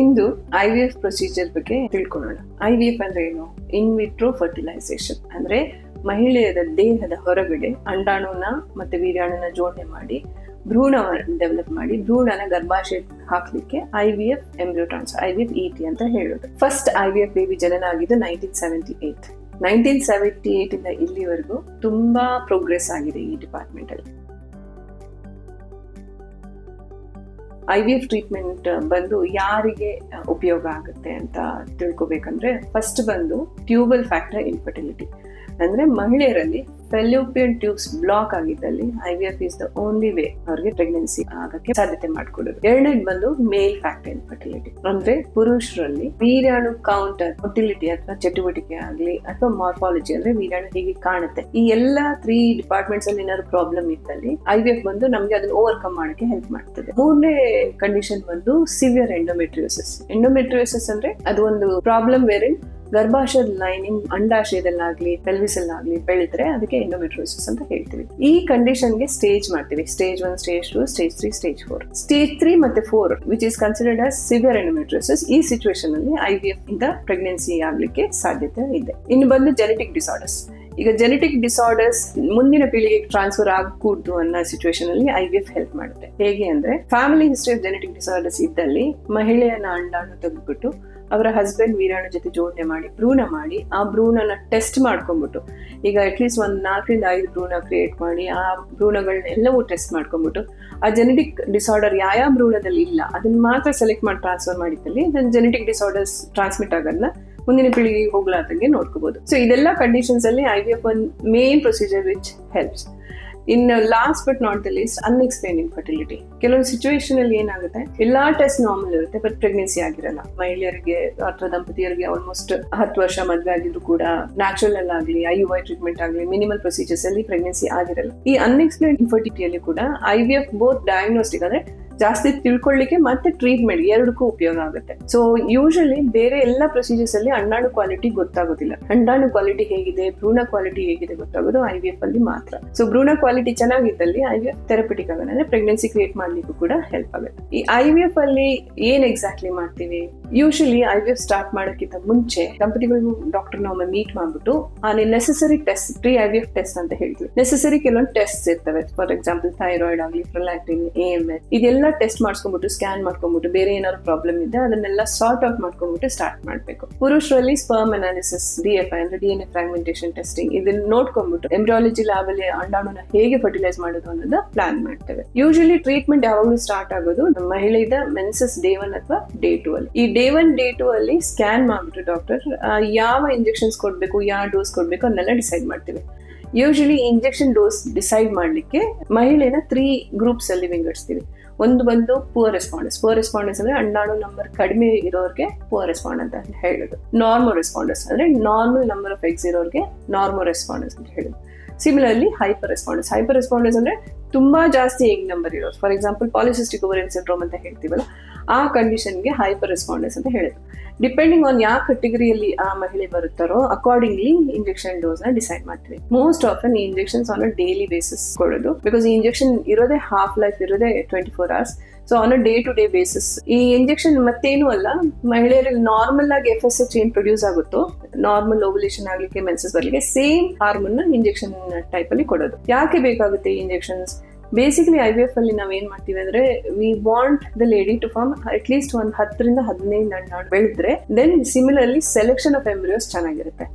Into I V F procedure ಬಗ್ಗೆ ತಿಳ್ಕೊಳ್ಳೋಣ I V F ಅಂದ್ರೆ ಏನು? ಇನ್ ವಿಟ್ರೋ ಫರ್ಟಿಲೈಸೇಷನ್ ಅಂದ್ರೆ ಮಹಿಳೆಯರ ದೇಹದ ಹೊರಗಡೆ ಅಂಡಾಣುನ ಮತ್ತೆ ವೀರ್ಯಾಣುನ ಜೋಡಣೆ ಮಾಡಿ, ಭ್ರೂಣವನ್ನು ಡೆವಲಪ್ ಮಾಡಿ, ಭ್ರೂಣನ ಗರ್ಭಾಶಯ ಹಾಕ್ಲಿಕ್ಕೆ I V F embryo transfer I V F E ಅಂತ ಹೇಳೋದು. First I V F baby ಜನನ ಆಗಿದ್ದು nineteen seventy eight nineteen seventy eight ಇಂದ ಇಲ್ಲಿವರೆಗೂ ತುಂಬಾ ಪ್ರೋಗ್ರೆಸ್ ಆಗಿದೆ ಈ ಡಿಪಾರ್ಟ್ಮೆಂಟ್ ಅಲ್ಲಿ. ಐ ವಿ ಎಫ್ ಟ್ರೀಟ್ಮೆಂಟ್ ಬಂದು ಯಾರಿಗೆ ಉಪಯೋಗ ಆಗುತ್ತೆ ಅಂತ ತಿಳ್ಕೊಬೇಕಂದ್ರೆ ಫಸ್ಟ್ ಬಂದು ಟ್ಯೂಬಲ್ ಫ್ಯಾಕ್ಟರ್ ಇನ್ಫರ್ಟಿಲಿಟಿ ಅಂದ್ರೆ ಮಹಿಳೆಯರಲ್ಲಿ ಫೆಲ್ಯೂಪಿಯನ್ ಟ್ಯೂಬ್ಸ್ ಬ್ಲಾಕ್ ಆಗಿದ್ದಲ್ಲಿ I V F is the only way ಅವ್ರಿಗೆ ಪ್ರೆಗ್ನೆನ್ಸಿ ಆಗಕ್ಕೆ ಸಾಧ್ಯತೆ ಮಾಡ್ಕೊಡೋದು. ಎರಡನೇದು ಬಂದು ಮೇಲ್ ಫ್ಯಾಕ್ಟರ್ ಫರ್ಟಿಲಿಟಿ ಅಂದ್ರೆ ಪುರುಷರಲ್ಲಿ ವೀರಾಣು ಕೌಂಟರ್ ಫರ್ಟಿಲಿಟಿ ಅಥವಾ ಚಟುವಟಿಕೆ ಆಗ್ಲಿ ಅಥವಾ ಮಾರ್ಫಾಲಜಿ ಅಂದ್ರೆ ವೀರಾಣು ಹೇಗೆ ಕಾಣುತ್ತೆ. ಈ ಎಲ್ಲಾ ತ್ರೀ ಡಿಪಾರ್ಟ್ಮೆಂಟ್ಸ್ ಅಲ್ಲಿ ಏನಾದ್ರು ಪ್ರಾಬ್ಲಮ್ ಇದ್ದಲ್ಲಿ ಐ ವಿ ಎಫ್ ಬಂದು ನಮ್ಗೆ ಅದನ್ನ ಓವರ್ಕಮ್ ಮಾಡಕ್ಕೆ ಹೆಲ್ಪ್ ಮಾಡ್ತದೆ. ಮೂರನೇ ಕಂಡೀಷನ್ ಬಂದು ಸಿವಿಯರ್ ಎಂಡೋಮೆಟ್ರಿಯೋಸಿಸ್ ಎಂಡೋಮೆಟ್ರಿಯೋಸಿಸ್ ಅಂದ್ರೆ ಅದು ಒಂದು ಪ್ರಾಬ್ಲಮ್ ವೇರೆ ಗರ್ಭಾಶಯದ ಲೈನಿಂಗ್ ಅಂಡಾಶಯದಲ್ಲಾಗ್ಲಿ ಪೆಲ್ವಿಸ್ ಅಲ್ಲಾಗ್ಲಿ ಬೆಳೆದ್ರೆ ಅದಕ್ಕೆ ಎಂಡೋಮೆಟ್ರೋಸಿಸ್ ಅಂತ ಹೇಳ್ತೀವಿ. ಈ ಕಂಡೀಷನ್ಗೆ ಸ್ಟೇಜ್ ಮಾಡ್ತೀವಿ. Stage one stage two stage three stage four stage three ಮತ್ತೆ four which is considered as severe endometriosis ಈ ಸಿಚುವೇಶನ್ ಅಲ್ಲಿ ಐ ವಿ ಎಫ್ ಇಂದ ಪ್ರೆಗ್ನೆನ್ಸಿ ಆಗ್ಲಿಕ್ಕೆ ಸಾಧ್ಯತೆ ಇದೆ. ಇನ್ನು ಬಂದು ಜೆನೆಟಿಕ್ ಡಿಸಾರ್ಡರ್ಸ್ ಈಗ ಜೆನೆಟಿಕ್ ಡಿಸಾರ್ಡರ್ಸ್ ಮುಂದಿನ ಪೀಳಿಗೆಗೆ ಟ್ರಾನ್ಸ್ಫರ್ ಆಗಕೂಡ್ದು ಅನ್ನೋ ಸಿಚುವೇಶನ್ ಅಲ್ಲಿ ಐ ವಿ ಎಫ್ ಹೆಲ್ಪ್ ಮಾಡುತ್ತೆ. ಹೇಗೆ ಅಂದ್ರೆ family history of genetic disorders ಇದ್ದಲ್ಲಿ ಮಹಿಳೆಯನ್ನ ಅಂಡಾಣು ತೆಗೆದ್ಬಿಟ್ಟು ಅವರ ಹಸ್ಬೆಂಡ್ ವೀರಾಣು ಜೊತೆ ಜೋಡಣೆ ಮಾಡಿ, ಭ್ರೂಣ ಮಾಡಿ, ಆ ಭ್ರೂಣನ ಟೆಸ್ಟ್ ಮಾಡ್ಕೊಂಡ್ಬಿಟ್ಟು, ಈಗ ಅಟ್ಲೀಸ್ಟ್ ಒಂದು ನಾಲ್ಕರಿಂದ ಐದು ಭ್ರೂಣ ಕ್ರಿಯೇಟ್ ಮಾಡಿ, ಆ ಭ್ರೂಣಗಳನ್ನೆಲ್ಲವೂ ಟೆಸ್ಟ್ ಮಾಡ್ಕೊಂಡ್ಬಿಟ್ಟು, ಆ ಜೆನೆಟಿಕ್ ಡಿಸಾರ್ಡರ್ ಯಾವ ಭ್ರೂಣದಲ್ಲಿ ಇಲ್ಲ, ಅದನ್ನ ಮಾತ್ರ ಸೆಲೆಕ್ಟ್ ಮಾಡಿ ಟ್ರಾನ್ಸ್ಫರ್ ಮಾಡಿದ್ದಲ್ಲಿ ಜೆನೆಟಿಕ್ ಡಿಸಾರ್ಡರ್ಸ್ ಟ್ರಾನ್ಸ್ಮಿಟ್ ಆಗೋದನ್ನ ಮುಂದಿನ ಪೀಳಿಗೆಗೆ ಹೋಗ್ಲಾರ್ದಂಗೆ ನೋಡ್ಕೋಬಹುದು ಸೊ ಇದೆಲ್ಲ ಕಂಡೀಷನ್ಸ್ ಅಲ್ಲಿ I V F one main procedure which helps in last but not the least unexplained infertility ಕೆಲವೊಂದು ಸಿಚುವೇಶನ್ ಅಲ್ಲಿ ಏನಾಗುತ್ತೆ? ಎಲ್ಲಾ ಟೆಸ್ಟ್ ನಾರ್ಮಲ್ ಇರುತ್ತೆ ಬಟ್ ಪ್ರೆಗ್ನೆನ್ಸಿ ಆಗಿರಲ್ಲ. ಮಹಿಳೆಯರಿಗೆ ಅಥವಾ ದಂಪತಿಯರಿಗೆ ಆಲ್ಮೋಸ್ಟ್ ಹತ್ತು ವರ್ಷ ಮದ್ವೆ ಆಗಿದ್ರು ಕೂಡ ನ್ಯಾಚುರಲ್ ಆಗಲಿ ಐ ಯು ವೈ ಟ್ರೀಟ್ಮೆಂಟ್ ಆಗಲಿ ಮಿನಿಮಲ್ ಪ್ರೊಸೀಜರ್ಸ್ ಅಲ್ಲಿ ಪ್ರೆಗ್ನೆನ್ಸಿ ಆಗಿರಲ್ಲ. ಈ ಅನ್ಎಕ್ಸ್ಪ್ಲೇನ್ ಇನ್ಫರ್ಟಿಲಿಟಿಯಲ್ಲಿ ಕೂಡ I V F both diagnostic ಅಂದ್ರೆ ಜಾಸ್ತಿ ತಿಳ್ಕೊಳ್ಳಿಕ್ಕೆ ಮತ್ತೆ ಟ್ರೀಟ್ಮೆಂಟ್ ಎರಡಕ್ಕೂ ಉಪಯೋಗ ಆಗುತ್ತೆ. ಸೊ ಯೂಶಲಿ ಬೇರೆ ಎಲ್ಲ ಪ್ರೊಸೀಜರ್ಸ್ ಅಲ್ಲಿ ಅಂಡಾಣು ಕ್ವಾಲಿಟಿ ಗೊತ್ತಾಗೋದಿಲ್ಲ. ಅಂಡಾಣು ಕ್ವಾಲಿಟಿ ಹೇಗಿದೆ, ಭ್ರೂಣ ಕ್ವಾಲಿಟಿ ಹೇಗಿದೆ ಗೊತ್ತಾಗೋದು ಐ ವಿ ಎಫ್ ಅಲ್ಲಿ ಮಾತ್ರ. ಸೊ ಭ್ರೂಣ ಕ್ವಾಲಿಟಿ ಚೆನ್ನಾಗಿದ್ದಲ್ಲಿ ಐ ವಿ ಎಫ್ ಥೆರಪಿಟಿಕ್ ಆಗೋಣ ಅಂದ್ರೆ ಪ್ರೆಗ್ನೆನ್ಸಿ ಕ್ರಿಯೇಟ್ ಮಾಡ್ಲಿಕ್ಕೂ ಕೂಡ ಹೆಲ್ಪ್ ಆಗುತ್ತೆ. ಈ ಐ ವಿ ಎಫ್ ಅಲ್ಲಿ ಏನ್ ಎಕ್ಸಾಕ್ಟ್ಲಿ ಮಾಡ್ತೀವಿ? Usually I V F start ಮಾಡೋಕ್ಕಿಂತ ಮುಂಚೆ ಕಂಪನಿಗಳು ಡಾಕ್ಟರ್ ಒಮ್ಮೆ ಮೀಟ್ ಮಾಡ್ಬಿಟ್ಟು, ಆ necessary test pre I V F test ಅಂತ ಹೇಳ್ತೀವಿ ನೆಸೆಸರಿ ಕೆಲವೊಂದು ಟೆಸ್ಟ್ ಇರ್ತವೆ. ಫಾರ್ ಎಕ್ಸಾಂಪಲ್ ಥೈರಾಯ್ಡ್ ಆಗಲಿ ಪ್ರೊಲ್ಯಾಕ್ಟಿನ್ ಎ ಎಂ ಎಸ್ ಇದೆಲ್ಲ ಟೆಸ್ಟ್ ಮಾಡ್ಸ್ಕೊಂಬಿಟ್ಟು ಸ್ಕ್ಯಾನ್ ಮಾಡ್ಕೊಂಡ್ಬಿಟ್ಟು, ಬೇರೆ ಏನಾದ್ರು ಪ್ರಾಬ್ಲಮ್ ಇದೆ ಅದನ್ನೆಲ್ಲ ಸಾರ್ಟ್ ಔಟ್ ಮಾಡ್ಕೊಂಡ್ಬಿಟ್ಟು ಸ್ಟಾರ್ಟ್ ಮಾಡಬೇಕು. ಪುರುಷರಲ್ಲಿ sperm analysis D F I ಅಂದ್ರೆ D N A fragmentation testing ಇದನ್ನ ನೋಡ್ಕೊಂಬಿಟ್ಟು ಎಂಬ್ರಾಲಜಿ ಲ್ಯಾಬ್ ಅಲ್ಲಿ ಅಂಡಾಣುನ ಹೇಗೆ ಫರ್ಟಿಲೈಸ್ ಮಾಡೋದು ಅನ್ನೋದ ಪ್ಲಾನ್ ಮಾಡ್ತೇವೆ. ಯೂಶಲಿ ಟ್ರೀಟ್ಮೆಂಟ್ ಯಾವಾಗಲೂ ಸ್ಟಾರ್ಟ್ ಆಗೋದು ಮಹಿಳೆಯ ಮೆನ್ಸಸ್ ಡೇ ಒನ್ ಅಥವಾ ಡೇ ಟೂ ಅಲ್ಲಿ. ಈ ಡೇ ಒನ್ ಡೇ ಟೂ ಅಲ್ಲಿ ಸ್ಕ್ಯಾನ್ ಮಾಡ್ಬಿಟ್ಟು ಡಾಕ್ಟರ್ ಯಾವ ಇಂಜೆಕ್ಷನ್ಸ್ ಕೊಡಬೇಕು, ಯಾವ ಡೋಸ್ ಕೊಡಬೇಕು ಅದನ್ನೆಲ್ಲ ಡಿಸೈಡ್ ಮಾಡ್ತೀವಿ. ಯೂಶಲಿ ಇಂಜೆಕ್ಷನ್ ಡೋಸ್ ಡಿಸೈಡ್ ಮಾಡಲಿಕ್ಕೆ ಮಹಿಳೆನ ತ್ರೀ ಗ್ರೂಪ್ಸ್ ಅಲ್ಲಿ ವಿಂಗಡಿಸ್ತೀವಿ. ಒಂದು ಬಂದು ಪೂರ್ ರೆಸ್ಪಾಂಡರ್ಸ್ ಪೂರ್ ರೆಸ್ಪಾಂಡರ್ಸ್ ಅಂದ್ರೆ ಅಂಡಾಣು ನಂಬರ್ ಕಡಿಮೆ ಇರೋರ್ಗೆ ಪೂರ್ ರೆಸ್ಪಾಂಡ್ ಅಂತ ಹೇಳುದು. ನಾರ್ಮಲ್ ರೆಸ್ಪಾಂಡರ್ಸ್ ಅಂದ್ರೆ ನಾರ್ಮಲ್ ನಂಬರ್ ಆಫ್ ಎಗ್ಸ್ ಇರೋರ್ಗೆ ನಾರ್ಮಲ್ ರೆಸ್ಪಾಂಡರ್ಸ್ ಅಂತ ಹೇಳುದು. Similarly hyper responders hyper responders ಅಂದ್ರೆ ತುಂಬಾ ಜಾಸ್ತಿ ಎಗ್ ನಂಬರ್ ಇರೋದು for example polycystic ovarian syndrome ಅಂತ ಹೇಳ್ತೀವಲ್ಲ ಆ ಕಂಡೀಷನ್ಗೆ ಹೈಪರ್ ರೆಸ್ಪಾಂಡೆನ್ಸ್ ಅಂತ ಹೇಳಿದ್ರು. ಡಿಪೆಂಡಿಂಗ್ ಆನ್ ಯಾವ ಕೆಟಗರಿಯಲ್ಲಿ ಆ ಮಹಿಳೆ ಬರುತ್ತಾರೋ ಅಕಾರ್ಡಿಂಗ್ಲಿ ಇಂಜೆಕ್ಷನ್ ಡೋಸ್ನ ಡಿಸೈಡ್ ಮಾಡ್ತೀವಿ. ಮೋಸ್ಟ್ ಆಫ್ ಈ injections on a daily basis ಕೊಡೋದು. ಬಿಕಾಸ್ ಈ ಇಂಜೆಕ್ಷನ್ ಇರೋದೇ ಹಾಫ್ ಲೈಫ್ ಇರೋದೇ twenty four hours so on a day to day basis ಈ ಇಂಜೆಕ್ಷನ್ ಮತ್ತೇನು ಅಲ್ಲ, ಮಹಿಳೆಯರಲ್ಲಿ ನಾರ್ಮಲ್ ಆಗಿ ಎಫ್ ಎಸ್ ಎಚ್ ಏನ್ ಪ್ರೊಡ್ಯೂಸ್ ಆಗುತ್ತೋ ನಾರ್ಮಲ್ ಓವಲ್ಯೂಷನ್ ಆಗ್ಲಿಕ್ಕೆ ಮೆನ್ಸಸ್ ಬರ್ಲಿಕ್ಕೆ ಸೇಮ್ ಹಾರ್ಮೋನ್ ಇಂಜೆಕ್ಷನ್ ಟೈಪ್ ಅಲ್ಲಿ ಕೊಡೋದು. ಯಾಕೆ ಬೇಕಾಗುತ್ತೆ ಈ injections basically I V F ಅಲ್ಲಿ ನಾವು ಏನ್ ಮಾಡ್ತೀವಿ ಅಂದ್ರೆ we want the lady to form at least ಒಂದ್ ಹತ್ತರಿಂದ ಹದಿನೈದು ಅಂಡಾಣು ಬೆಳೆದ್ರೆ then similarly selection of embryos ಚೆನ್ನಾಗಿರುತ್ತೆ.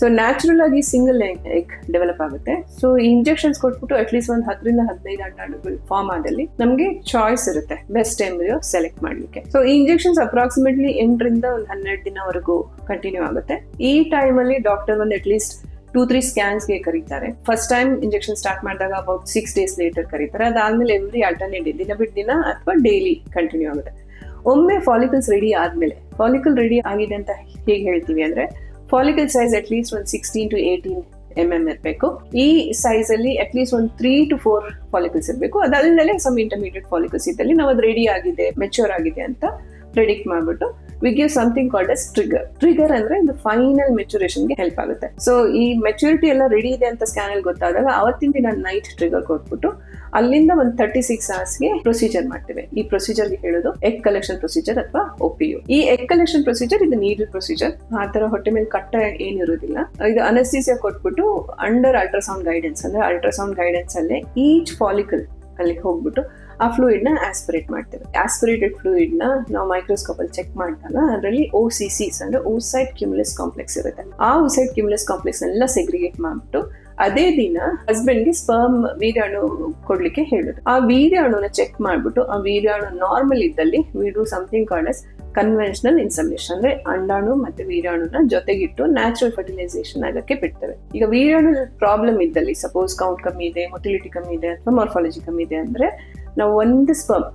ಸೊ ನ್ಯಾಚುರಲ್ ಆಗಿ ಸಿಂಗಲ್ ಎಗ್ ಡೆವಲಪ್ ಆಗುತ್ತೆ. ಸೊ ಇಂಜೆಕ್ಷನ್ಸ್ ಕೊಟ್ಬಿಟ್ಟು ಅಟ್ಲೀಸ್ಟ್ ಒಂದು ಹತ್ತರಿಂದ ಹದಿನೈದು ಅಂಡಾಣುಗಳು ಫಾರ್ಮ್ ಆದಲ್ಲಿ ನಮಗೆ ಚಾಯ್ಸ್ ಇರುತ್ತೆ ಬೆಸ್ಟ್ ಎಂಬ್ರಿಯೋ ಸೆಲೆಕ್ಟ್ ಮಾಡ್ಲಿಕ್ಕೆ. ಸೊ ಈ ಇಂಜೆಕ್ಷನ್ಸ್ ಅಪ್ರಾಕ್ಸಿಮೇಟ್ಲಿ ಎಂಟರಿಂದ ಒಂದು ಹನ್ನೆರಡು ದಿನವರೆಗೂ ಕಂಟಿನ್ಯೂ ಆಗುತ್ತೆ. ಈ ಟೈಮಲ್ಲಿ ಡಾಕ್ಟರ್ ಒಂದು ಅಟ್ ಲೀಸ್ಟ್ ಟೂ ತ್ರೀ ಸ್ಕ್ಯಾನ್ಸ್ಗೆ ಕರೀತಾರೆ. ಫಸ್ಟ್ ಟೈಮ್ ಇಂಜೆಕ್ಷನ್ ಸ್ಟಾರ್ಟ್ ಮಾಡಿದಾಗ ಅಬೌಟ್ ಸಿಕ್ಸ್ ಡೇಸ್ ಲೇಟರ್ ಕರೀತಾರೆ. ಅದಾದ್ಮೇಲೆ ಎವ್ರಿ ಆಲ್ಟರ್ನೇಟ್ ದಿನ ಬಿಟ್ಟು ದಿನ ಅಥವಾ ಡೈಲಿ ಕಂಟಿನ್ಯೂ ಆಗುತ್ತೆ. ಒಮ್ಮೆ ಫಾಲಿಕಲ್ಸ್ ರೆಡಿ ಆದ್ಮೇಲೆ ಫಾಲಿಕಲ್ ರೆಡಿ ಆಗಿದೆ ಅಂತ ಹೇಗೆ ಹೇಳ್ತೀವಿ ಅಂದ್ರೆ ಫಾಲಿಕಲ್ ಸೈಜ್ ಅಟ್ ಲೀಸ್ಟ್ ಒಂದು sixteen to eighteen M M ಇರಬೇಕು. ಈ ಸೈಜ್ ಅಲ್ಲಿ ಅಟ್ ಲೀಸ್ಟ್ ಒಂದು ತ್ರೀ ಟು ಫೋರ್ ಫಾಲಿಕಲ್ಸ್ ಇರಬೇಕು. ಅದಲ್ಲದೆ ಸಮ್ ಇಂಟರ್ಮೀಡಿಯೇಟ್ ಫಾಲಿಕಲ್ಸ್ ಇದ್ದಲ್ಲಿ ನಾವು ಅದು ರೆಡಿ ಆಗಿದೆ ಮೆಚೂರ್ ಆಗಿದೆ ಅಂತ ಪ್ರೆಡಿಕ್ಟ್ ಮಾಡ್ಬಿಟ್ಟು we give something called as trigger trigger ಅಂದ್ರೆ ಇದು ಫೈನಲ್ ಮೆಚುರೇಷನ್ಗೆ ಹೆಲ್ಪ್ ಆಗುತ್ತೆ. ಸೊ ಈ ಮೆಚುರಿಟಿ ಎಲ್ಲ ರೆಡಿ ಇದೆ ಅಂತ ಸ್ಕ್ಯಾನ್ ಅಲ್ಲಿ ಗೊತ್ತಾದಾಗ ಅವತ್ತಿನ ದಿನ ನೈಟ್ ಟ್ರಿಗರ್ ಕೊಟ್ಬಿಟ್ಟು ಅಲ್ಲಿಂದ ಒಂದು ತರ್ಟಿ ಸಿಕ್ಸ್ ಅವರ್ಸ್ಗೆ ಪ್ರೊಸೀಜರ್ ಮಾಡ್ತೇವೆ. ಈ ಪ್ರೊಸೀಜರ್ಗೆ ಹೇಳೋದು ಎಗ್ ಕಲೆಕ್ಷನ್ ಪ್ರೊಸೀಜರ್ ಅಥವಾ ಒಪಿಯು ಈ ಎಗ್ ಕಲೆಕ್ಷನ್ ಪ್ರೊಸೀಜರ್ ಇದು ನೀಡಲ್ ಪ್ರೊಸೀಜರ್ ಆ ತರ ಹೊಟ್ಟೆ ಮೇಲೆ ಕಟ್ಟ ಏನಿರೋದಿಲ್ಲ ಇದು ಅನಸ್ತೀಸಿಯಾ ಕೊಟ್ಬಿಟ್ಟು ಅಂಡರ್ ಅಲ್ಟ್ರಾಸೌಂಡ್ ಗೈಡೆನ್ಸ್ ಅಂದ್ರೆ ಅಲ್ಟ್ರಾಸೌಂಡ್ ಗೈಡೆನ್ಸ್ ಅಲ್ಲೇ ಈಚ್ ಫಾಲಿಕಲ್ ಅಲ್ಲಿ ಹೋಗ್ಬಿಟ್ಟು ಆ ಫ್ಲೂಯಿಡ್ನ ಆಸ್ಪಿರೇಟ್ ಮಾಡ್ತೇವೆ. ಆಸ್ಪಿರೇಟೆಡ್ ಫ್ಲೂಯಿಡ್ನ ನಾವು ಮೈಕ್ರೋಸ್ಕೋಪ್ ಅಲ್ಲಿ ಚೆಕ್ ಮಾಡಿದಾಗ ಅದರಲ್ಲಿ ಓ ಸಿ ಸಿಸ್ ಅಂದ್ರೆ ಓಸೈಡ್ ಕ್ಯುಮುಲಸ್ ಕಾಂಪ್ಲೆಕ್ಸ್ ಇರುತ್ತೆ. ಆ ಓಸೈಡ್ ಕ್ಯುಮುಲಸ್ ಕಾಂಪ್ಲೆಕ್ಸ್ ಎಲ್ಲ ಸೆಗ್ರಿಗೇಟ್ ಮಾಡ್ಬಿಟ್ಟು ಅದೇ ದಿನ ಹಸ್ಬೆಂಡ್ಗೆ ಸ್ಪರ್ಮ್ ವೀರ್ಯಾಣು ಕೊಡ್ಲಿಕ್ಕೆ ಹೇಳುದು ಆ ವೀರ್ಯಾಣುನ ಚೆಕ್ ಮಾಡ್ಬಿಟ್ಟು, ಆ ವೀರ್ಯಾಣು ನಾರ್ಮಲ್ ಇದ್ದಲ್ಲಿ we do something call as conventional insemination ಅಂದ್ರೆ ಅಂಡಾಣು ಮತ್ತೆ ವೀರಾಣುನ ಜೊತೆಗಿಟ್ಟು ನ್ಯಾಚುರಲ್ ಫರ್ಟಿಲೈಸೇಷನ್ ಆಗಕ್ಕೆ ಬಿಡ್ತವೆ. ಈಗ ವೀರಾಣು ಪ್ರಾಬ್ಲಮ್ ಇದ್ದಲ್ಲಿ ಸಪೋಸ್ ಕೌಂಟ್ ಕಮ್ಮಿ ಇದೆ ಮೊಟಿಲಿಟಿ ಕಮ್ಮಿ ಇದೆ ಅಥವಾ ಮಾರ್ಫಾಲಜಿ ಕಮ್ಮಿ ಇದೆ ಅಂದ್ರೆ ನಾವು ಒಂದು ಸ್ಪರ್ಮ್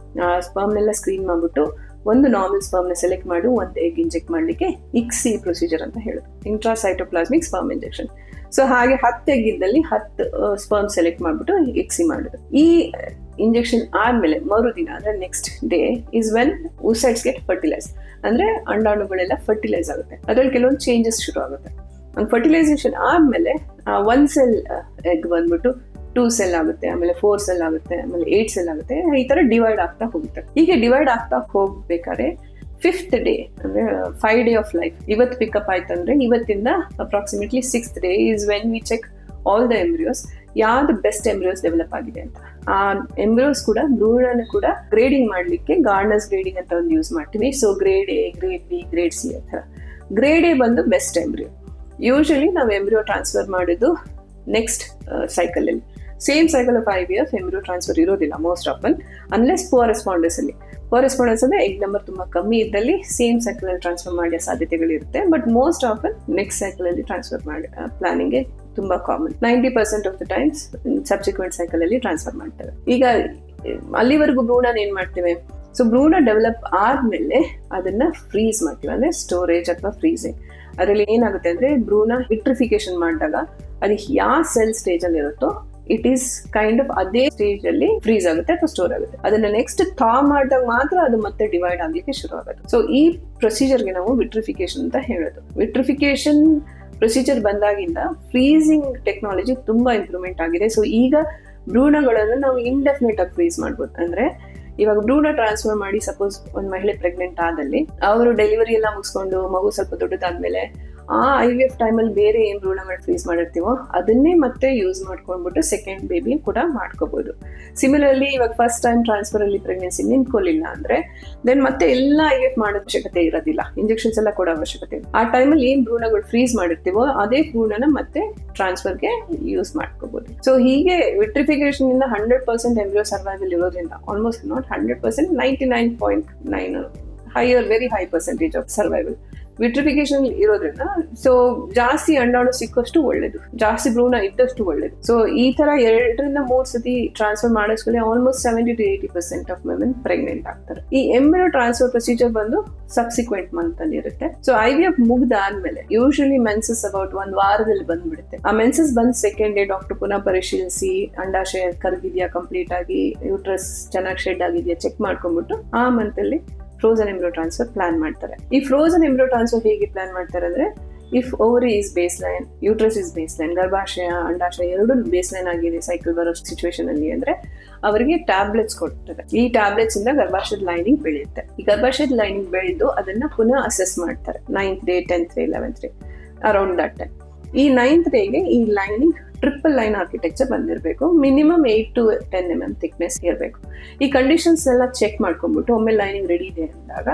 ಸ್ಪರ್ಮ್ ಎಲ್ಲ ಸ್ಕ್ರೀನ್ ಮಾಡ್ಬಿಟ್ಟು ಒಂದು ನಾರ್ಮಲ್ ಸ್ಪರ್ಮ್ನ ಸೆಲೆಕ್ಟ್ ಮಾಡಿ, ಒಂದು ಎಗ್ ಇಂಜೆಕ್ಟ್ ಮಾಡ್ಲಿಕ್ಕೆ ಇಕ್ಸಿ ಪ್ರೊಸೀಜರ್ ಅಂತ ಹೇಳುದು ಇಂಟ್ರಾಸೈಟೋಪ್ಲಾಸ್ಮಿಕ್ ಸ್ಪರ್ಮ್ ಇಂಜೆಕ್ಷನ್ ಸೊ ಹಾಗೆ ಹತ್ತು ಎಗ್ ಇದ್ದಲ್ಲಿ ಹತ್ತು ಸ್ಪರ್ಮ್ ಸೆಲೆಕ್ಟ್ ಮಾಡ್ಬಿಟ್ಟು ಎಕ್ಸಿ ಮಾಡಿದ್ರು. ಈ ಇಂಜೆಕ್ಷನ್ ಆದ್ಮೇಲೆ ಮರುದಿನ, ಅಂದ್ರೆ next day is when oocytes get fertilise ಅಂದ್ರೆ ಅಂಡಾಣುಗಳೆಲ್ಲ ಫರ್ಟಿಲೈಸ್ ಆಗುತ್ತೆ. ಅದ್ರಲ್ಲಿ ಕೆಲವೊಂದು ಚೇಂಜಸ್ ಶುರು ಆಗುತ್ತೆ. ಒಂದು ಫರ್ಟಿಲೈಸೇಷನ್ ಆದ್ಮೇಲೆ ಒನ್ ಸೆಲ್ ಎಗ್ ಬಂದ್ಬಿಟ್ಟು ಟೂ ಸೆಲ್ ಆಗುತ್ತೆ, ಆಮೇಲೆ ಫೋರ್ ಸೆಲ್ ಆಗುತ್ತೆ, ಆಮೇಲೆ ಏಟ್ ಸೆಲ್ ಆಗುತ್ತೆ. ಈ ತರ ಡಿವೈಡ್ ಆಗ್ತಾ ಹೋಗುತ್ತೆ. ಹೀಗೆ ಡಿವೈಡ್ ಆಗ್ತಾ ಹೋಗ್ಬೇಕಾದ್ರೆ ಫಿಫ್ತ್ ಡೇ ಅಂದ್ರೆ ಫೈವ್ ಡೇ ಆಫ್ ಲೈಫ್ ಇವತ್ತು ಪಿಕಪ್ ಆಯ್ತಂದ್ರೆ ಇವತ್ತಿಂದ approximately six day is when we check all the embryos ಯಾವ್ದು ಬೆಸ್ಟ್ ಎಂಬ್ರಿಯೋಸ್ ಡೆವಲಪ್ ಆಗಿದೆ ಅಂತ? ಆ ಎಂಬ್ರಿಯೋಸ್ ಕೂಡ ಭ್ರೂಣನ ಕೂಡ ಗ್ರೇಡಿಂಗ್ ಮಾಡ್ಲಿಕ್ಕೆ ಗಾರ್ಡನರ್ಸ್ ಗ್ರೇಡಿಂಗ್ ಅಂತ ಒಂದು ಯೂಸ್ ಮಾಡ್ತೀವಿ so grade A grade B grade C ಅಂತ ಗ್ರೇಡ್ ಎ ಬಂದು ಬೆಸ್ಟ್ ಎಂಬ್ರಿಯೋ ಯೂಶಲಿ ನಾವು ಎಂಬ್ರಿಯೋ ಟ್ರಾನ್ಸ್ಫರ್ ಮಾಡೋದು ನೆಕ್ಸ್ಟ್ ಸೈಕಲ್ ಅಲ್ಲಿ. Same cycle of I V F embryo transfer ಇರೋದಿಲ್ಲ most often unless poor responders ಅಲ್ಲಿ. ಪೋರ್ ರೆಸ್ಪಾಂಡರ್ಸ್ ಅಂದ್ರೆ egg number ತುಂಬಾ ಕಮ್ಮಿ ಇದ್ದಲ್ಲಿ ಸೇಮ್ ಸೈಕಲ್ ಅಲ್ಲಿ ಟ್ರಾನ್ಸ್ಫರ್ ಮಾಡೋ ಸಾಧ್ಯತೆಗಳಿರುತ್ತೆ but most often next cycle ಅಲ್ಲಿ ಟ್ರಾನ್ಸ್ಫರ್ ಮಾಡಿ ಪ್ಲಾನಿಂಗ್ ತುಂಬಾ common ninety percent of the times subsequent cycle ಅಲ್ಲಿ ಟ್ರಾನ್ಸ್ಫರ್ ಮಾಡ್ತಾರೆ ಈಗ, ಅಲ್ಲಿವರೆಗೂ ಭ್ರೂಣನ ಏನ್ ಮಾಡ್ತೇವೆ? ಸೊ ಭ್ರೂಣ ಡೆವಲಪ್ ಆದ್ಮೇಲೆ ಅದನ್ನ ಫ್ರೀಸ್ ಮಾಡ್ತೀವಿ, ಅಂದ್ರೆ ಸ್ಟೋರೇಜ್ ಅಥವಾ ಫ್ರೀಸಿಂಗ್ ಅದರಲ್ಲಿ ಏನಾಗುತ್ತೆ ಅಂದ್ರೆ ಭ್ರೂಣ ವಿಟ್ರಿಫಿಕೇಶನ್ ಮಾಡಿದಾಗ ಅದು ಯಾವ ಸೆಲ್ ಸ್ಟೇಜ್ ಅಲ್ಲಿ ಇರುತ್ತೋ ಇಟ್ ಈಸ್ ಕೈಂಡ್ ಆಫ್ ಅದೇ ಸ್ಟೇಜ್ ಅಲ್ಲಿ ಫ್ರೀಸ್ ಆಗುತ್ತೆ ಅಥವಾ ಸ್ಟೋರ್ ಆಗುತ್ತೆ. ಅದನ್ನ ನೆಕ್ಸ್ಟ್ ಥಾ ಮಾಡಿದಾಗ ಮಾತ್ರ ಅದು ಮತ್ತೆ ಡಿವೈಡ್ ಆಗ್ಲಿಕ್ಕೆ ಶುರು ಆಗುತ್ತೆ. ಸೊ ಈ ಪ್ರೊಸೀಜರ್ಗೆ ನಾವು ವಿಟ್ರಿಫಿಕೇಶನ್ ಅಂತ ಹೇಳೋದು. ವಿಟ್ರಿಫಿಕೇಶನ್ ಪ್ರೊಸೀಜರ್ ಬಂದಾಗಿಂದ ಫ್ರೀಸಿಂಗ್ ಟೆಕ್ನಾಲಜಿ ತುಂಬಾ ಇಂಪ್ರೂವ್ಮೆಂಟ್ ಆಗಿದೆ. ಸೊ ಈಗ ಭ್ರೂಣಗಳನ್ನು ನಾವು ಇಂಡೆಫಿನೆಟ್ ಆಗಿ ಫ್ರೀಸ್ ಮಾಡ್ಬೋದು. ಅಂದ್ರೆ, ಇವಾಗ ಭ್ರೂಣ ಟ್ರಾನ್ಸ್ಫರ್ ಮಾಡಿ ಸಪೋಸ್ ಒಂದು ಮಹಿಳೆ ಪ್ರೆಗ್ನೆಂಟ್ ಆದಲ್ಲಿ, ಅವರು ಡೆಲಿವರಿ ಎಲ್ಲ ಮುಗಿಸ್ಕೊಂಡು ಮಗು ಸ್ವಲ್ಪ ದೊಡ್ಡದಾದ್ಮೇಲೆ ಆ ಐ ವಿ ಎಫ್ ಟೈಮಲ್ಲಿ ಬೇರೆ ಏನ್ ಭ್ರೂಣಗಳು ಫ್ರೀಸ್ ಮಾಡಿರ್ತೀವೋ ಅದನ್ನೇ ಮತ್ತೆ ಯೂಸ್ ಮಾಡ್ಕೊಂಡ್ಬಿಟ್ಟು ಸೆಕೆಂಡ್ ಬೇಬಿ ಕೂಡ ಮಾಡ್ಕೋಬಹುದು ಸಿಮಿಲರ್ಲಿ ಇವಾಗ ಫಸ್ಟ್ ಟೈಮ್ ಟ್ರಾನ್ಸ್ಫರ್ ಅಲ್ಲಿ ಪ್ರೆಗ್ನೆನ್ಸಿ ನಿಂತ್ಕೊಳ್ಳಿಲ್ಲ ಅಂದ್ರೆ ದೆನ್ ಮತ್ತೆ ಎಲ್ಲ ಐ ಎಫ್ ಮಾಡೋ ಅವಶ್ಯಕತೆ ಇರೋದಿಲ್ಲ. ಇಂಜೆಕ್ಷನ್ಸ್ ಎಲ್ಲ ಕೊಡೋ ಅವಶ್ಯಕತೆ ಇಲ್ಲ. ಆ ಟೈಮಲ್ಲಿ ಏನು ಭ್ರೂಣಗಳು ಫ್ರೀಸ್ ಮಾಡಿರ್ತೀವೋ ಅದೇ ಭ್ರೂಣನ ಮತ್ತೆ ಟ್ರಾನ್ಸ್ಫರ್ಗೆ ಯೂಸ್ ಮಾಡ್ಕೋಬಹುದು ಸೊ ಹೀಗೆ ವಿಟ್ರಿಫಿಕೇಶನ್ ಇಂದ ಹಂಡ್ರೆಡ್ ಪರ್ಸೆಂಟ್ ಎಂಬ್ರಿಯೋ ಸರ್ವೈವಲ್ ಇರೋದ್ರಿಂದ almost not hundred percent ninety nine point nine higher very high percentage of survival vitrification ಇರೋದ್ರಿಂದ ಸೊ ಜಾಸ್ತಿ ಅಂಡಾಣು ಸಿಕ್ಕಷ್ಟು ಒಳ್ಳೇದು. ಜಾಸ್ತಿ ಭ್ರೂಣ ಇದ್ದಷ್ಟು ಒಳ್ಳೇದು. ಸೊ ಈ ತರ ಎರಡರಿಂದ ಮೂರ್ ಸತಿ ಟ್ರಾನ್ಸ್ಫರ್ ಮಾಡಿಸ್ಕೊಳ್ಳಿ almost seventy to eighty percent of women pregnant ಆಗ್ತಾರೆ. ಈ ಎಂಬ್ರಿಯೋ ಟ್ರಾನ್ಸ್ಫರ್ ಪ್ರೊಸೀಜರ್ ಬಂದು ಸಬ್ಸಿಕ್ವೆಂಟ್ ಮಂತ್ ಅಲ್ಲಿ ಇರುತ್ತೆ. ಸೊ ಐ ವಿ ಎಫ್ ಮುಗ್ದಾದ್ಮೇಲೆ ಯೂಶಲಿ ಮೆನ್ಸಸ್ ಅಬೌಟ್ ಒಂದ್ ವಾರದಲ್ಲಿ ಬಂದ್ಬಿಡುತ್ತೆ. ಆ ಮೆನ್ಸಸ್ ಬಂದ್ ಸೆಕೆಂಡ್ ಡೇ ಡಾಕ್ಟರ್ ಪುನಃ ಪರಿಶೀಲಿಸಿ, ಅಂಡಾಶಯ ಕರಗಿದ್ಯಾ ಕಂಪ್ಲೀಟ್ ಆಗಿ ಯೂಟ್ರಸ್ ಚೆನ್ನಾಗಿ ಶೆಡ್ ಆಗಿದೆಯಾ ಚೆಕ್ ಮಾಡ್ಕೊಂಡ್ಬಿಟ್ಟು, ಆ ಮಂತ್ ಅಲ್ಲಿ ಫ್ರೋಸನ್ ಎಂಬ್ರೋ ಟ್ರಾನ್ಸ್ಫರ್ ಪ್ಲಾನ್ ಮಾಡ್ತಾರೆ. ಈ ಫ್ರೋಸನ್ ಎಂಬ್ರೋ ಟ್ರಾನ್ಸ್ಫರ್ ಹೇಗೆ ಪ್ಲಾನ್ ಮಾಡ್ತಾರೆ ಅಂದ್ರೆ if ovary is baseline uterus is baseline ಗರ್ಭಾಶಯ, ಅಂಡಾಶಯ ಎರಡು ಬೇಸ್ ಲೈನ್ ಆಗಿದೆ ಸೈಕಲ್ ಬರೋ ಸಿಚುವೇಶನ್ ಅಲ್ಲಿ ಅಂದ್ರೆ, ಅವರಿಗೆ ಟ್ಯಾಬ್ಲೆಟ್ಸ್ ಕೊಡ್ತಾರೆ. ಈ ಟ್ಯಾಬ್ಲೆಟ್ಸ್ ಇಂದ ಗರ್ಭಾಶಯದ ಲೈನಿಂಗ್ ಬೆಳೆಯುತ್ತೆ. ಈ ಗರ್ಭಾಶಯದ ಲೈನಿಂಗ್ ಬೆಳೆದು ಅದನ್ನ ಪುನಃ ಅಸೆಸ್ ಮಾಡ್ತಾರೆ. Ninth day tenth day eleventh day around that time ಈ ನೈನ್ತ್ ಡೇಗೆ ಈ ಲೈನಿಂಗ್ ಟ್ರಿಪಲ್ ಲೈನ್ ಆರ್ಕಿಟೆಕ್ಚರ್ ಬಂದಿರಬೇಕು. Minimum eight to ten M M thickness ಇರಬೇಕು. ಈ ಕಂಡೀಷನ್ಸ್ ಎಲ್ಲ ಚೆಕ್ ಮಾಡ್ಕೊಂಡ್ಬಿಟ್ಟು ಒಮ್ಮೆ ಲೈನಿಂಗ್ ರೆಡಿ ಇದೆ ಅಂದಾಗ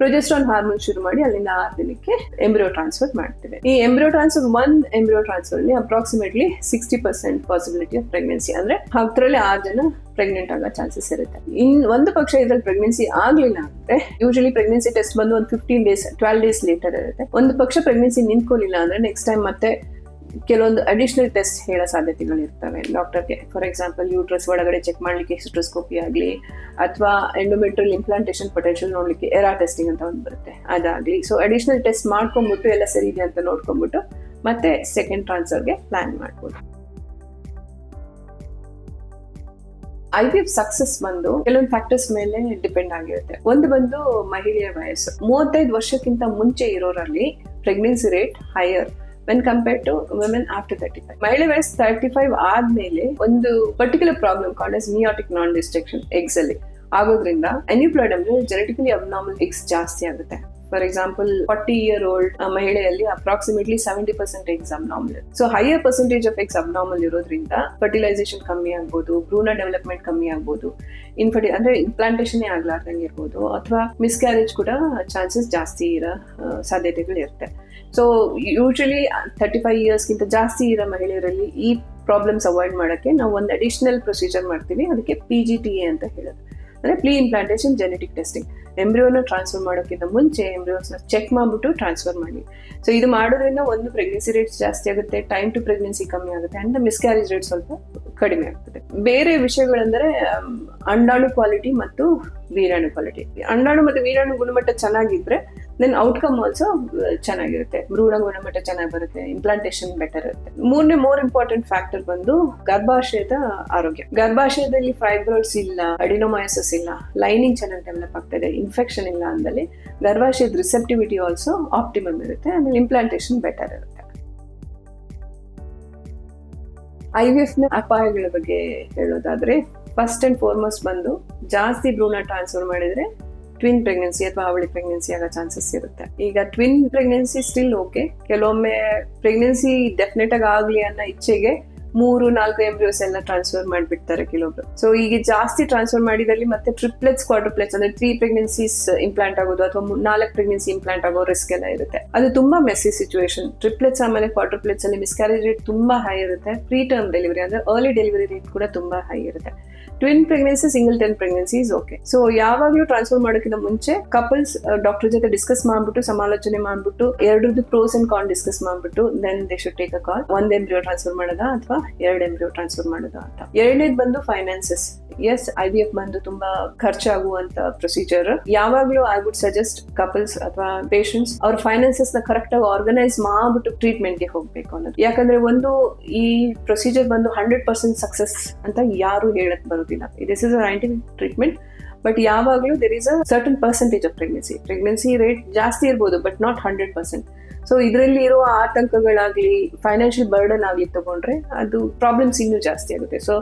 ಪ್ರೊಜೆಸ್ಟ್ರಾನ್ ಹಾರ್ಮೋನ್ ಶುರು ಮಾಡಿ ಅಲ್ಲಿಂದ ಆರು ದಿನಕ್ಕೆ ಎಂಬ್ರಿಯೋ ಟ್ರಾನ್ಸ್ಫರ್ ಮಾಡ್ತೇವೆ. ಈ ಎಂಬ್ರಿಯೋ ಟ್ರಾನ್ಸ್ಫರ್ ಒಂದ್ ಎಂಬ್ರಿಯೋ ಟ್ರಾನ್ಸ್ಫರ್ ಅಲ್ಲಿ approximately sixty percent possibility of pregnancy ಅಂದ್ರೆ ಹತ್ತರಲ್ಲಿ ಆರು ಜನ ಪ್ರೆಗ್ನೆಂಟ್ ಆಗೋ ಚಾನ್ಸಸ್ ಇರುತ್ತೆ. ಇನ್ ಒಂದು ಪಕ್ಷ ಇದ್ರಲ್ಲಿ ಪ್ರೆಗ್ನೆನ್ಸಿ ಆಗ್ಲಿಲ್ಲ ಅಂದ್ರೆ ಯೂಶಲಿ ಪ್ರೆಗ್ನೆನ್ಸಿ ಟೆಸ್ಟ್ ಬಂದು ಒಂದು fifteen days twelve days later ಇರುತ್ತೆ. ಒಂದು ಪಕ್ಷ ಪ್ರೆಗ್ನೆನ್ಸಿ ನಿಂತ್ಕೊಳ್ಳಿಲ್ಲ ಅಂದ್ರೆ ನೆಕ್ಸ್ಟ್ ಟೈಮ್ ಮತ್ತೆ ಕೆಲವೊಂದು ಅಡಿಷನಲ್ ಟೆಸ್ಟ್ ಹೇಳೋ ಸಾಧ್ಯತೆಗಳು ಇರ್ತವೆ. ಡಾಕ್ಟರ್ಗೆ ಫಾರ್ ಎಕ್ಸಾಂಪಲ್ ಯೂಟ್ರಸ್ ಒಳಗಡೆ ಚೆಕ್ ಮಾಡ್ಲಿಕ್ಕೆ ಹಿಸ್ಟ್ರೋಸ್ಕೋಪಿ ಆಗಲಿ, ಅಥವಾ ಎಂಡೋಮೆಟ್ರಿಯಲ್ ಇಂಪ್ಲಾಂಟೇಷನ್ ಪೊಟೆನ್ಷಿಯಲ್ ನೋಡ್ಲಿಕ್ಕೆ ಎರಾ ಟೆಸ್ಟಿಂಗ್ ಅಂತ ಒಂದು ಬರುತ್ತೆ. ಅದಾಗ್ಲಿ ಸೊ ಅಡಿಷನಲ್ ಟೆಸ್ಟ್ ಮಾಡ್ಕೊಂಡ್ಬಿಟ್ಟು ಎಲ್ಲ ಸರಿ ಇದೆ ಅಂತ ನೋಡ್ಕೊಂಡ್ಬಿಟ್ಟು ಮತ್ತೆ ಸೆಕೆಂಡ್ ಟ್ರಾನ್ಸ್ಫರ್ಗೆ ಪ್ಲಾನ್ ಮಾಡ್ಬೋದು. ಐ ವಿ ಎಫ್ ಸಕ್ಸಸ್ ಬಂದು ಕೆಲವೊಂದು ಫ್ಯಾಕ್ಟರ್ಸ್ ಮೇಲೆ ಡಿಪೆಂಡ್ ಆಗಿರುತ್ತೆ. ಒಂದು ಬಂದು ಮಹಿಳೆಯ ವಯಸ್ಸು. ಮೂವತ್ತೈದು ವರ್ಷಕ್ಕಿಂತ ಮುಂಚೆ ಇರೋರಲ್ಲಿ pregnancy rate higher when compare to women after thirty five ಮಹಿಳೆ ವಯಸ್ಸು ತರ್ಟಿ ಫೈವ್ ಆದ್ಮೇಲೆ ಒಂದು particular problem called S meiotic non disjunction eggs ಅಲ್ಲಿ. ಆಗೋದ್ರಿಂದ ಎನ್ಯೂಪ್ಲಾಯ್ಡ್ ಅಂದ್ರೆ ಜೆನೆಟಿಕಲಿ ಅಬ್ನಾರ್ಮಲ್ ಎಗ್ಸ್ ಜಾಸ್ತಿ ಆಗುತ್ತೆ. For example forty year old ಮಹಿಳೆಯಲ್ಲಿ approximately seventy percent eggs are abnormal so higher percentage of eggs abnormal ಇರೋದ್ರಿಂದ fertilisation ಕಮ್ಮಿ ಆಗ್ಬೋದು, ಭ್ರೂಣ ಡೆವಲಪ್ಮೆಂಟ್ ಕಮ್ಮಿ ಆಗ್ಬೋದು. ಇನ್ಫರ್ಟಿ ಅಂದ್ರೆ ಇಂಪ್ಲಾಂಟೇಷನ್ ಆಗ್ಲಾರ್ದಂಗೆ ಇರ್ಬೋದು, ಅಥವಾ ಮಿಸ್ಕ್ಯಾರೇಜ್ ಕೂಡ ಚಾನ್ಸಸ್ ಜಾಸ್ತಿ ಇರೋ ಸಾಧ್ಯತೆಗಳು ಇರುತ್ತೆ. ಸೊ ಯೂಶಲಿ ತರ್ಟಿ ಫೈವ್ ಇಯರ್ಸ್ಗಿಂತ ಜಾಸ್ತಿ ಇರೋ ಮಹಿಳೆಯರಲ್ಲಿ ಈ ಪ್ರಾಬ್ಲಮ್ಸ್ ಅವಾಯ್ಡ್ ಮಾಡೋಕ್ಕೆ ನಾವು ಒಂದು ಅಡಿಷನಲ್ ಪ್ರೊಸೀಜರ್ ಮಾಡ್ತೀವಿ, ಅದಕ್ಕೆ ಪಿ ಜಿ ಟಿ ಎ ಅಂತ ಹೇಳೋದು. ಅಂದರೆ ಪ್ಲೀ ಇಂಪ್ಲಾಂಟೇಷನ್ ಜೆನೆಟಿಕ್ ಟೆಸ್ಟಿಂಗ್ ಎಂಬ್ರಿಯೋನ ಟ್ರಾನ್ಸ್ಫರ್ ಮಾಡೋಕ್ಕಿಂತ ಮುಂಚೆ ಎಂಬ್ರಿಯೋಸ್ನ ಚೆಕ್ ಮಾಡಿಬಿಟ್ಟು ಟ್ರಾನ್ಸ್ಫರ್ ಮಾಡಿ. ಸೊ ಇದು ಮಾಡೋದ್ರಿಂದ ಒಂದು ಪ್ರೆಗ್ನೆನ್ಸಿ ರೇಟ್ಸ್ ಜಾಸ್ತಿ ಆಗುತ್ತೆ ಟೈಮ್ ಟು ಪ್ರೆಗ್ನೆನ್ಸಿ ಕಮ್ಮಿ ಆಗುತ್ತೆ ಅಂಡ್ ಮಿಸ್ಕ್ಯಾರೇಜ್ ರೇಟ್ ಸ್ವಲ್ಪ ಕಡಿಮೆ ಆಗ್ತದೆ ಬೇರೆ ವಿಷಯಗಳೆಂದರೆ ಅಂಡಾಣು ಕ್ವಾಲಿಟಿ ಮತ್ತು ವೀರಾಣು ಕ್ವಾಲಿಟಿ ಅಂಡಾಣು ಮತ್ತು ವೀರಾಣು ಗುಣಮಟ್ಟ ಚೆನ್ನಾಗಿದ್ರೆ ದೆನ್ ಔಟ್ಕಮ್ ಆಲ್ಸೋ ಚೆನ್ನಾಗಿರುತ್ತೆ. ಭ್ರೂಣ ಗುಣಮಟ್ಟ ಚೆನ್ನಾಗಿ ಬರುತ್ತೆ. ಇಂಪ್ಲಾಂಟೇಷನ್ ಬೆಟರ್ ಇರುತ್ತೆ. ಮೂರನೇ ಮೋರ್ ಇಂಪಾರ್ಟೆಂಟ್ ಫ್ಯಾಕ್ಟರ್ ಬಂದು ಗರ್ಭಾಶಯದ ಆರೋಗ್ಯ. ಗರ್ಭಾಶಯದಲ್ಲಿ ಫೈಬ್ರಾಯ್ಡ್ಸ್ ಇಲ್ಲ ಅಡಿನೋಮಯಸಸ್ ಇಲ್ಲ ಲೈನಿಂಗ್ ಚೆನ್ನಾಗಿ ಡೆವಲಪ್ ಆಗ್ತದೆ ಇನ್ಫೆಕ್ಷನ್ ಇಲ್ಲ ಅಂದಲ್ಲಿ ಗರ್ಭಾಶಯದ ರಿಸೆಪ್ಟಿವಿಟಿ ಆಲ್ಸೋ ಆಪ್ಟಿಮಮ್ ಇರುತ್ತೆ, ಆಮೇಲೆ ಇಂಪ್ಲಾಂಟೇಷನ್ ಬೆಟರ್ ಇರುತ್ತೆ. ಐ ವಿ ಎಫ್ನ ಅಪಾಯಗಳ ಬಗ್ಗೆ ಹೇಳೋದಾದ್ರೆ ಫಸ್ಟ್ ಅಂಡ್ ಫಾರ್ಮೋಸ್ಟ್ ಬಂದು ಜಾಸ್ತಿ ಭ್ರೂಣ ಟ್ರಾನ್ಸ್ಫರ್ ಮಾಡಿದ್ರೆ ಟ್ವಿನ್ ಪ್ರೆಗ್ನೆನ್ಸಿ ಅಥವಾ ಅವಳಿ ಪ್ರೆಗ್ನೆನ್ಸಿ ಆಗೋ ಚಾನ್ಸಸ್ ಇರುತ್ತೆ. ಈಗ ಟ್ವಿನ್ ಪ್ರೆಗ್ನೆನ್ಸಿ ಸ್ಟಿಲ್ ಓಕೆ ಕೆಲವೊಮ್ಮೆ ಪ್ರೆಗ್ನೆನ್ಸಿ ಡೆಫಿನೆಟ್ ಆಗಿ ಆಗ್ಲಿ ಅನ್ನೋ ಇಚ್ಛೆಗೆ ಮೂರು, ನಾಲ್ಕು ಎಂಬ್ರಿಯೋಸ್ ಎಲ್ಲ ಟ್ರಾನ್ಸ್ಫರ್ ಮಾಡಿಬಿಡ್ತಾರೆ ಕೆಲವೊಬ್ರು. ಸೊ ಈಗ ಜಾಸ್ತಿ ಟ್ರಾನ್ಸ್ಫರ್ ಮಾಡಿದಲ್ಲಿ ಮತ್ತೆ ಟ್ರಿಪ್ಲೆಟ್ಸ್ ಪ್ಲೇಸ್ ಅಂದ್ರೆ ತ್ರೀ ಪ್ರೆಗ್ನೆನ್ಸೀಸ್ ಇಂಪ್ಲಾಂಟ್ ಆಗೋದು ಅಥವಾ ನಾಲ್ಕು ಪ್ರೆಗ್ನೆನ್ಸಿ ಇಂಪ್ಲಾಂಟ್ ಆಗೋ ರಿಸ್ಕ್ ಎಲ್ಲ ಇರುತ್ತೆ. ಅದು ತುಂಬಾ ಮೆಸ್ಸಿ ಸಿಚುವೇಶನ್ ಟ್ರಿಪ್ಲೆಟ್ಸ್ ಆಮೇಲೆ ಕ್ವಾಡ್ರಪ್ಲೆಟ್ಸ್ ಅಲ್ಲಿ ಮಿಸ್ಕ್ಯಾರೇಜ್ ರೇಟ್ ತುಂಬಾ ಹೈ ಇರುತ್ತೆ. ಪ್ರೀ ಟರ್ಮ್ ಡೆಲಿವರಿ ಅಂದ್ರೆ ಅರ್ಲಿ ಡೆಲಿವರಿ ರೇಟ್ ಕೂಡ ತುಂಬಾ ಹೈ ಇರುತ್ತೆ. Twin pregnancy singleton okay so ಯಾವಾಗಲೂ ಟ್ರಾನ್ಸ್ಫರ್ ಮಾಡೋಕ್ಕಿಂತ ಮುಂಚೆ ಕಪಲ್ಸ್ ಡಾಕ್ಟರ್ ಜೊತೆ ಡಿಸ್ಕಸ್ ಮಾಡ್ಬಿಟ್ಟು, ಸಮಾಲೋಚನೆ ಮಾಡ್ಬಿಟ್ಟು, ಎರಡರದ್ದು ಪ್ರೋಸ್ ಅಂಡ್ ಕಾನ್ ಡಿಸ್ಕಸ್ ಮಾಡ್ಬಿಟ್ಟು then they should take a call ಒಂದ್ ಎಂಬ್ರಿಯೋ ಟ್ರಾನ್ಸ್ಫರ್ ಮಾಡೋದಾ ಅಥವಾ ಎರಡು ಎಂಬ್ರಿಯೋ ಟ್ರಾನ್ಸ್ಫರ್ ಮಾಡೋದಾ ಅಂತ. ಎರಡನೇದು ಬಂದು finances as I V F ಬಂದು ತುಂಬಾ ಖರ್ಚಾಗುವಂತ ಪ್ರೊಸೀಜರ್ ಯಾವಾಗ್ಲೂ ಐ ವುಡ್ ಸಜೆಸ್ಟ್ ಕಪಲ್ಸ್ ಅಥವಾ ಪೇಷಂಟ್ಸ್ ಅವ್ರ ಫೈನಾನ್ಸಸ್ನ ಕರೆಕ್ಟ್ ಆಗಿ ಆರ್ಗನೈಸ್ ಮಾಡ್ಬಿಟ್ಟು ಟ್ರೀಟ್ಮೆಂಟ್ಗೆ ಹೋಗ್ಬೇಕು ಅನ್ನೋದು. ಯಾಕಂದ್ರೆ ಒಂದು ಈ ಪ್ರೊಸೀಜರ್ ಬಂದು ಹಂಡ್ರೆಡ್ ಪರ್ಸೆಂಟ್ ಸಕ್ಸಸ್ ಅಂತ ಯಾರು ಹೇಳಕ್ ಬರೋದಿಲ್ಲ. This is a treatment but ಯಾವಾಗಲೂ there is a certain percentage of pregnancy pregnancy rate ಜಾಸ್ತಿ ಇರ್ಬೋದು but not hundred percent so ಇದರಲ್ಲಿ ಇರುವ ಆತಂಕಗಳಾಗ್ಲಿ ಫೈನಾನ್ಷಿಯಲ್ ಬರ್ಡನ್ ಆಗಲಿ ತಗೊಂಡ್ರೆ ಅದು ಪ್ರಾಬ್ಲಮ್ಸ್ ಇನ್ನೂ ಜಾಸ್ತಿ ಆಗುತ್ತೆ. So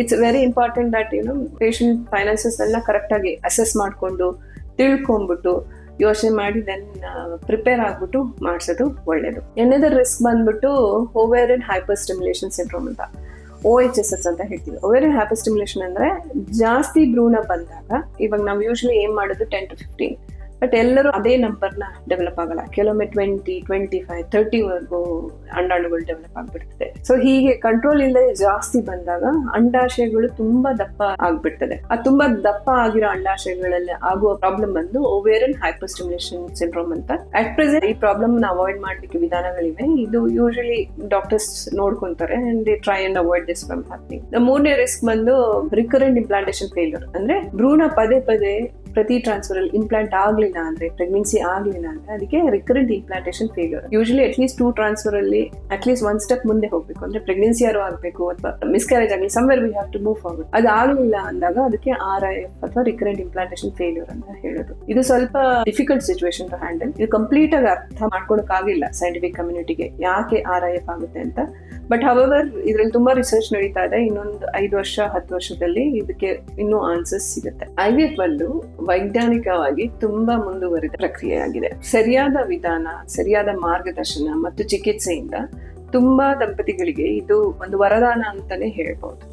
it's very important that ಏನು ಪೇಷಂಟ್ ಫೈನಾನ್ಸಸ್ ಎಲ್ಲ ಕರೆಕ್ಟಾಗಿ ಅಸೆಸ್ ಮಾಡಿಕೊಂಡು ತಿಳ್ಕೊಂಡ್ಬಿಟ್ಟು ಯೋಚನೆ ಮಾಡಿ ದೆನ್ ಪ್ರಿಪೇರ್ ಆಗ್ಬಿಟ್ಟು ಮಾಡಿಸೋದು ಒಳ್ಳೇದು. ಎನ್ನದ ರಿಸ್ಕ್ ಬಂದ್ಬಿಟ್ಟು ಓವೇರಿಯನ್ ಹೈಪರ್ ಸ್ಟಿಮ್ಯುಲೇಷನ್ ಸಿಂಡ್ರೋಮ್ ಅಂತ ಓ ಎಚ್ ಎಸ್ ಎಸ್ ಅಂತ ಹೇಳ್ತೀವಿ. ಓವೇರಿಯನ್ ಹೈಪರ್ ಸ್ಟಿಮ್ಯುಲೇಷನ್ ಅಂದ್ರೆ ಜಾಸ್ತಿ ಭ್ರೂಣ ಬಂದಾಗ, ಇವಾಗ ನಾವು ಯೂಶಲಿ ಏನ್ ಮಾಡೋದು ಟೆನ್ ಟು ಫಿಫ್ಟೀನ್ ಬಟ್ ಎಲ್ಲರೂ ಅದೇ ನಂಬರ್ನ ಡೆವಲಪ್ ಆಗಲ್ಲ. ಕೆಲವೊಮ್ಮೆ ಟ್ವೆಂಟಿ ಟ್ವೆಂಟಿ ಫೈವ್ ತರ್ಟಿವರೆಗೂ ಅಂಡಾಣುಗಳು ಡೆವಲಪ್ ಆಗ್ಬಿಡ್ತದೆ. ಸೊ ಹೀಗೆ ಕಂಟ್ರೋಲ್ ಇಲ್ಲದೆ ಜಾಸ್ತಿ ಬಂದಾಗ ಅಂಡಾಶಯಗಳು ತುಂಬಾ ದಪ್ಪ ಆಗ್ಬಿಡ್ತದೆ. ಆ ತುಂಬಾ ದಪ್ಪ ಆಗಿರೋ ಅಂಡಾಶಯಗಳಲ್ಲಿ ಆಗುವ ಪ್ರಾಬ್ಲಮ್ ಬಂದು ಓವೇರನ್ ಹೈಪರ್ ಸ್ಟಿಮ್ಯುಲೇಷನ್ ಸಿಂಡ್ರೋಮ್ ಅಂತ. ಅಟ್ ಪ್ರೆಸೆಂಟ್ ಈ ಪ್ರಾಬ್ಲಮ್ ಅವಾಯ್ಡ್ ಮಾಡ್ಲಿಕ್ಕೆ ವಿಧಾನಗಳಿವೆ. ಇದು usually doctors ನೋಡ್ಕೊಂತಾರೆ and they try and avoid this from happening ಮೂರನೇ ರಿಸ್ಕ್ ಬಂದು ರಿಕರೆಂಟ್ ಇಂಪ್ಲಾಂಟೇಶನ್ ಫೇಲ್ಯೂರ್ ಅಂದ್ರೆ ಭ್ರೂಣ ಪದೇ ಪದೇ ಪ್ರತಿ ಟ್ರಾನ್ಸ್ಫರ್ ಅಲ್ಲಿ ಇಂಪ್ಲಾಂಟ್ ಆಗಲಿಲ್ಲ ಅಂದ್ರೆ ಪ್ರೆಗ್ನೆನ್ಸಿ ಆಗಲಿಲ್ಲ ಅಂದ್ರೆ ಅದಕ್ಕೆ recurrent implantation failure usually at least two transfer ಅಲ್ಲಿ ಅಟ್ಲೀಸ್ಟ್ ಒನ್ ಸ್ಟೆಪ್ ಮುಂದೆ ಹೋಗ್ಬೇಕು. ಅಂದ್ರೆ ಪ್ರೆಗ್ನೆನ್ಸಿ ಯಾರು ಆಗಬೇಕು ಅಥವಾ ಮಿಸ್ಕ್ಯಾರೇಜ್ ಆಗಲಿ somewhere we have to move forward ಅದು ಆಗ್ಲಿಲ್ಲ ಅಂದಾಗ ಅದಕ್ಕೆ ಆರ್ ಐ ಎಫ್ ಅಥವಾ ರಿಕರೆಂಟ್ ಇಂಪ್ಲಾಂಟೇಷನ್ ಫೇಲ್ಯೂರ್ ಅಂತ ಹೇಳೋದು. ಇದು ಸ್ವಲ್ಪ ಡಿಫಿಕಲ್ಟ್ ಸಿಚುವೇಶನ್ ಟು ಹ್ಯಾಂಡಲ್ ಇದು ಕಂಪ್ಲೀಟ್ ಆಗಿ ಅರ್ಥ ಮಾಡ್ಕೊಳಕ್ ಆಗಿಲ್ಲ ಸೈಂಟಿಫಿಕ್ ಕಮ್ಯುನಿಟಿಗೆ ಯಾಕೆ ಆರ್ ಐ ಎಫ್ ಆಗುತ್ತೆ ಅಂತ. ಬಟ್ ಹವರ್ ಇದ್ರಲ್ಲಿ ತುಂಬಾ ರಿಸರ್ಚ್ ನಡೀತಾ ಇದೆ. ಇನ್ನೊಂದು ಐದು ವರ್ಷ, ಹತ್ತು ವರ್ಷದಲ್ಲಿ ಇದಕ್ಕೆ ಇನ್ನೂ ಆನ್ಸರ್ಸ್ ಸಿಗುತ್ತೆ. ಐ ವಿ ಎಫ್ ಬಂದು ವೈಜ್ಞಾನಿಕವಾಗಿ ತುಂಬಾ ಮುಂದುವರಿದ ಪ್ರಕ್ರಿಯೆಯಾಗಿದೆ. ಸರಿಯಾದ ವಿಧಾನ, ಸರಿಯಾದ ಮಾರ್ಗದರ್ಶನ ಮತ್ತು ಚಿಕಿತ್ಸೆಯಿಂದ ತುಂಬಾ ದಂಪತಿಗಳಿಗೆ ಇದು ಒಂದು ವರದಾನ ಅಂತಾನೆ ಹೇಳ್ಬಹುದು